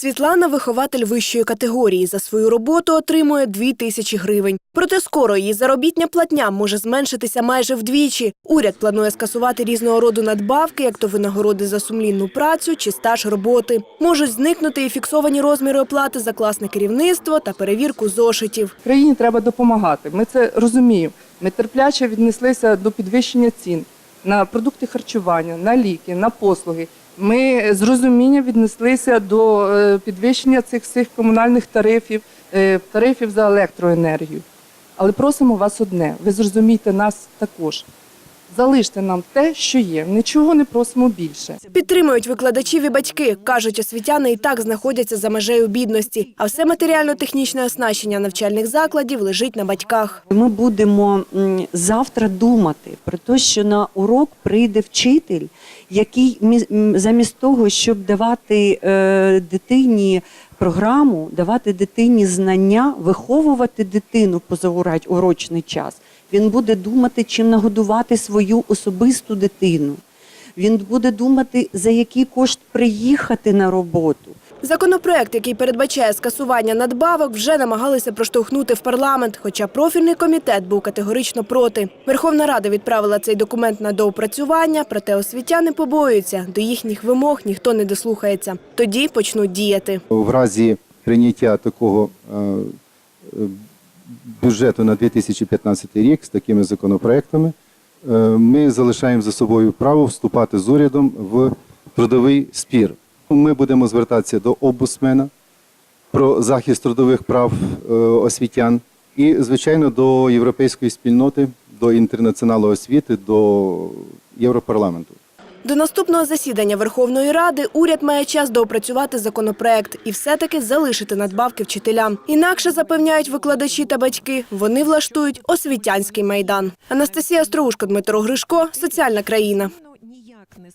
Світлана вихователь вищої категорії. За свою роботу отримує 2 тисячі гривень. Проте скоро її заробітня платня може зменшитися майже вдвічі. Уряд планує скасувати різного роду надбавки, як то винагороди за сумлінну працю чи стаж роботи. Можуть зникнути і фіксовані розміри оплати за класне керівництво та перевірку зошитів. Країні треба допомагати. Ми це розуміємо. Ми терпляче віднеслися до підвищення цін на продукти харчування, на ліки, на послуги. Ми з розумінням віднеслися до е, підвищення цих всіх комунальних тарифів, е, тарифів за електроенергію. Але просимо вас одне: ви зрозумійте нас також. Залиште нам те, що є. Нічого не просимо більше. Підтримують викладачів і батьки. Кажуть, освітяни і так знаходяться за межею бідності, а все матеріально-технічне оснащення навчальних закладів лежить на батьках. Ми будемо завтра думати про те, що на урок прийде вчитель, який мі- замість того, щоб давати е, дитині програму, давати дитині знання, виховувати дитину поза урочний час. Він буде думати, чим нагодувати свою особисту дитину. Він буде думати, за який кошт приїхати на роботу. Законопроект, який передбачає скасування надбавок, вже намагалися проштовхнути в парламент, хоча профільний комітет був категорично проти. Верховна Рада відправила цей документ на доопрацювання, проте освітяни побоюються, до їхніх вимог ніхто не дослухається. Тоді почнуть діяти. В разі прийняття такого е, е, бюджету на 2015 рік з такими законопроектами, е, ми залишаємо за собою право вступати з урядом в трудовий спір. Ми будемо звертатися до обусмена про захист трудових прав е, освітян і, звичайно, до європейської спільноти, до інтернаціоналу освіти, до Європарламенту. До наступного засідання Верховної Ради уряд має час доопрацювати законопроект і все-таки залишити надбавки вчителям. Інакше запевняють викладачі та батьки, вони влаштують освітянський майдан. Анастасія Остроушко, Дмитро Гришко, соціальна країна.